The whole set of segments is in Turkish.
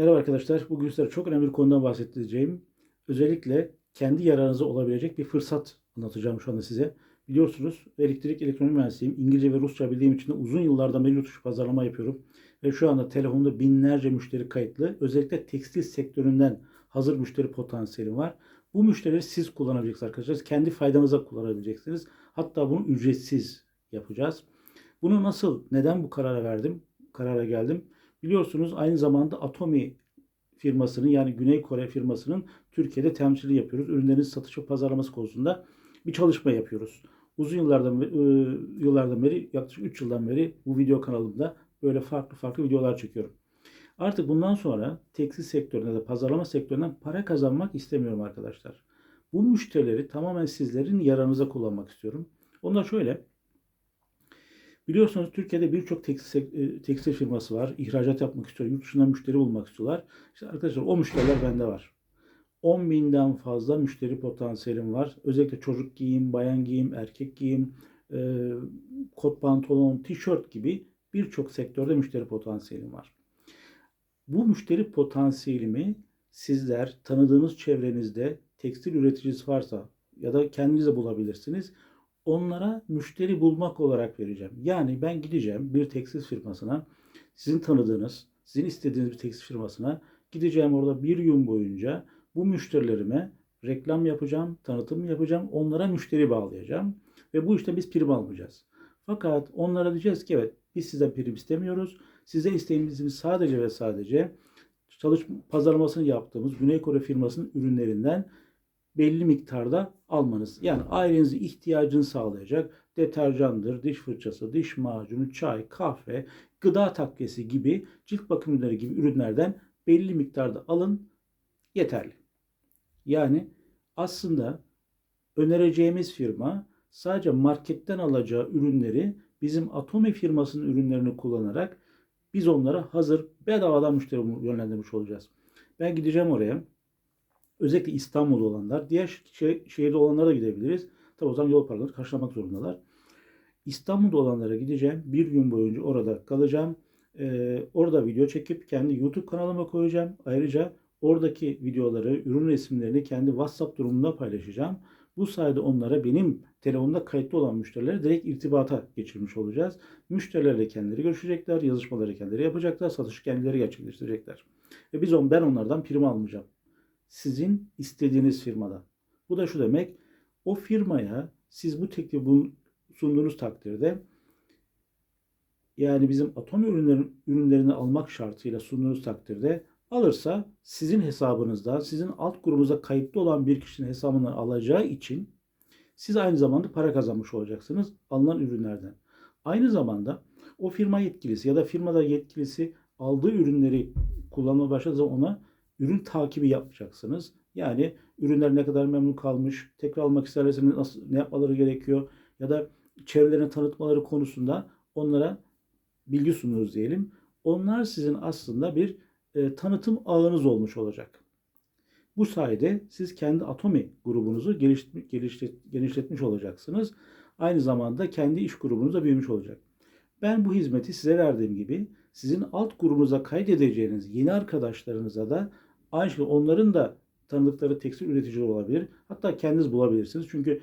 Merhaba arkadaşlar. Bugün sizlere çok önemli bir konudan bahsedeceğim. Özellikle kendi yararınıza olabilecek bir fırsat anlatacağım şu anda size. Biliyorsunuz elektrik elektronik mühendisiyim. İngilizce ve Rusça bildiğim için de uzun yıllardan beri yurt dışı pazarlama yapıyorum. Ve şu anda telefonda binlerce müşteri kayıtlı. Özellikle tekstil sektöründen hazır müşteri potansiyelim var. Bu müşterileri siz kullanabileceksiniz arkadaşlar. Kendi faydanıza kullanabileceksiniz. Hatta bunu ücretsiz yapacağız. Bunu nasıl, neden bu karara verdim? Karara geldim. Biliyorsunuz aynı zamanda Atomi firmasının yani Güney Kore firmasının Türkiye'de temsili yapıyoruz. Ürünlerin satış ve pazarlaması konusunda bir çalışma yapıyoruz. Uzun yıllardan e, yıllardan beri yaklaşık 3 yıldan beri bu video kanalımda böyle farklı farklı videolar çekiyorum. Artık bundan sonra tekstil sektöründe de pazarlama sektöründen para kazanmak istemiyorum arkadaşlar. Bu müşterileri tamamen sizlerin yararınıza kullanmak istiyorum. Onlar şöyle. Biliyorsunuz Türkiye'de birçok tekstil, e, tekstil firması var. İhracat yapmak istiyor. Yurt dışından müşteri bulmak istiyorlar. İşte arkadaşlar o müşteriler bende var. 10 binden fazla müşteri potansiyelim var. Özellikle çocuk giyim, bayan giyim, erkek giyim, e, kot pantolon, tişört gibi birçok sektörde müşteri potansiyelim var. Bu müşteri potansiyelimi sizler tanıdığınız çevrenizde tekstil üreticisi varsa ya da kendiniz de bulabilirsiniz. Onlara müşteri bulmak olarak vereceğim. Yani ben gideceğim bir tekstil firmasına, sizin tanıdığınız, sizin istediğiniz bir tekstil firmasına gideceğim orada bir gün boyunca bu müşterilerime reklam yapacağım, tanıtım yapacağım, onlara müşteri bağlayacağım ve bu işte biz prim almayacağız. Fakat onlara diyeceğiz ki evet biz sizden prim istemiyoruz. Size isteğimizi sadece ve sadece çalışma pazarlamasını yaptığımız Güney Kore firmasının ürünlerinden belli miktarda almanız. Yani ailenize ihtiyacını sağlayacak deterjandır, diş fırçası, diş macunu, çay, kahve, gıda takviyesi gibi cilt bakım ürünleri gibi ürünlerden belli miktarda alın yeterli. Yani aslında önereceğimiz firma sadece marketten alacağı ürünleri bizim Atomi firmasının ürünlerini kullanarak biz onlara hazır bedavadan müşteri yönlendirmiş olacağız. Ben gideceğim oraya. Özellikle İstanbul'da olanlar, diğer şeh- şehirde olanlara da gidebiliriz. Tabi o zaman yol paralarını karşılamak zorundalar. İstanbul'da olanlara gideceğim. Bir gün boyunca orada kalacağım. Ee, orada video çekip kendi YouTube kanalıma koyacağım. Ayrıca oradaki videoları, ürün resimlerini kendi WhatsApp durumunda paylaşacağım. Bu sayede onlara benim telefonda kayıtlı olan müşterilere direkt irtibata geçirmiş olacağız. Müşterilerle kendileri görüşecekler, yazışmaları kendileri yapacaklar, satışı kendileri gerçekleştirecekler. Ve biz on, ben onlardan prim almayacağım. Sizin istediğiniz firmadan. Bu da şu demek, o firmaya siz bu teklifi sunduğunuz takdirde yani bizim atom ürünlerin, ürünlerini almak şartıyla sunduğunuz takdirde alırsa sizin hesabınızda, sizin alt grubunuzda kayıtlı olan bir kişinin hesabından alacağı için siz aynı zamanda para kazanmış olacaksınız alınan ürünlerden. Aynı zamanda o firma yetkilisi ya da firmada yetkilisi aldığı ürünleri kullanmaya başladığı zaman ona ürün takibi yapacaksınız. Yani ürünler ne kadar memnun kalmış, tekrar almak isterlerse nasıl, ne yapmaları gerekiyor ya da çevrelerine tanıtmaları konusunda onlara bilgi sunuyoruz diyelim. Onlar sizin aslında bir e, tanıtım ağınız olmuş olacak. Bu sayede siz kendi Atomi grubunuzu geliştirmiş, geliştir, genişletmiş olacaksınız. Aynı zamanda kendi iş grubunuz da büyümüş olacak. Ben bu hizmeti size verdiğim gibi sizin alt grubunuza kaydedeceğiniz yeni arkadaşlarınıza da aynı şekilde onların da tanıdıkları tekstil üreticileri olabilir. Hatta kendiniz bulabilirsiniz. Çünkü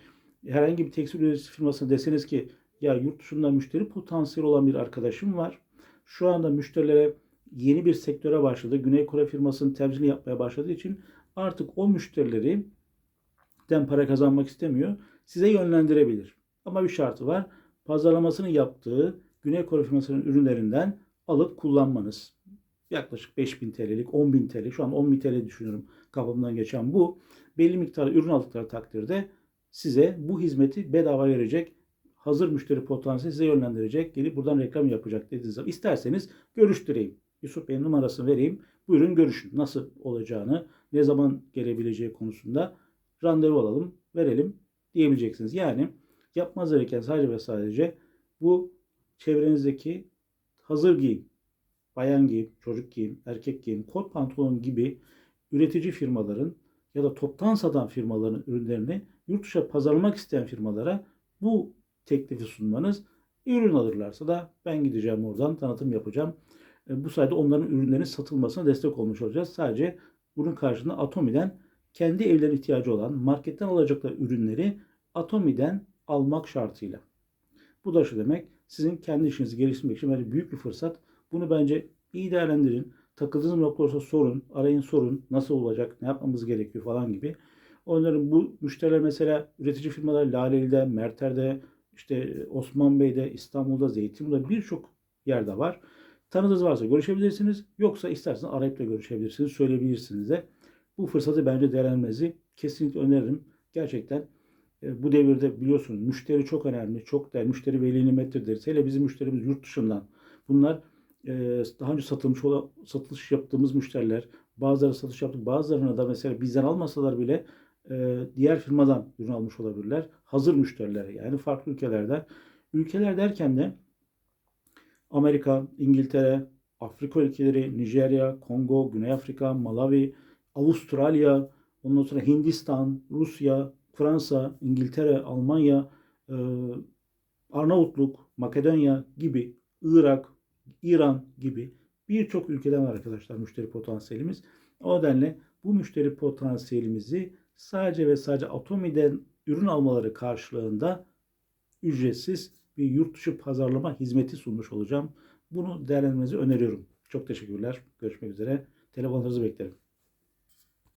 herhangi bir tekstil üreticisi firmasına deseniz ki ya yurt dışında müşteri potansiyeli olan bir arkadaşım var. Şu anda müşterilere yeni bir sektöre başladı. Güney Kore firmasının temsilini yapmaya başladığı için artık o müşterileri den para kazanmak istemiyor. Size yönlendirebilir. Ama bir şartı var. Pazarlamasını yaptığı Güney Kore firmasının ürünlerinden alıp kullanmanız. Yaklaşık 5000 TL'lik, 10.000 TL, şu an 10.000 TL düşünüyorum kafamdan geçen bu. Belli miktarda ürün aldıkları takdirde size bu hizmeti bedava verecek. Hazır müşteri potansiyeli size yönlendirecek. Gelip buradan reklam yapacak dediğiniz zaman. İsterseniz görüştüreyim. Yusuf Bey'in numarasını vereyim. Buyurun görüşün. Nasıl olacağını, ne zaman gelebileceği konusunda randevu alalım, verelim diyebileceksiniz. Yani yapmanız gereken sadece ve sadece bu çevrenizdeki hazır giyim, bayan giyim, çocuk giyim, erkek giyim, kot pantolon gibi üretici firmaların ya da toptan satan firmaların ürünlerini yurt dışına pazarlamak isteyen firmalara bu teklifi sunmanız ürün alırlarsa da ben gideceğim oradan tanıtım yapacağım. E, bu sayede onların ürünlerinin satılmasına destek olmuş olacağız. Sadece bunun karşılığında Atomi'den kendi evlerine ihtiyacı olan marketten alacakları ürünleri Atomi'den almak şartıyla. Bu da şu demek sizin kendi işinizi geliştirmek için bence büyük bir fırsat. Bunu bence iyi değerlendirin. Takıldığınız nokta olursa sorun, arayın sorun. Nasıl olacak, ne yapmamız gerekiyor falan gibi. Onların bu müşteriler mesela üretici firmalar Laleli'de, Merter'de, işte Osman Bey'de, İstanbul'da, Zeytinburnu'da birçok yerde var. Tanıdığınız varsa görüşebilirsiniz. Yoksa isterseniz arayıp da görüşebilirsiniz, söyleyebilirsiniz de. Bu fırsatı bence değerlendirmenizi kesinlikle öneririm. Gerçekten e, bu devirde biliyorsunuz müşteri çok önemli. Çok değerli. Müşteri veli nimettir deriz. Hele bizim müşterimiz yurt dışından. Bunlar daha önce satılmış olan, satış yaptığımız müşteriler. Bazıları satış yaptık. Bazılarına da mesela bizden almasalar bile e, diğer firmadan ürün almış olabilirler. Hazır müşteriler yani farklı ülkelerden. Ülkeler derken de Amerika, İngiltere, Afrika ülkeleri, Nijerya, Kongo, Güney Afrika, Malawi, Avustralya, ondan sonra Hindistan, Rusya, Fransa, İngiltere, Almanya, e, Arnavutluk, Makedonya gibi, Irak, İran gibi birçok ülkeden var arkadaşlar müşteri potansiyelimiz. O nedenle bu müşteri potansiyelimizi sadece ve sadece Atomi'den ürün almaları karşılığında ücretsiz bir yurt dışı pazarlama hizmeti sunmuş olacağım. Bunu değerlendirmenizi öneriyorum. Çok teşekkürler. Görüşmek üzere. Telefonlarınızı beklerim.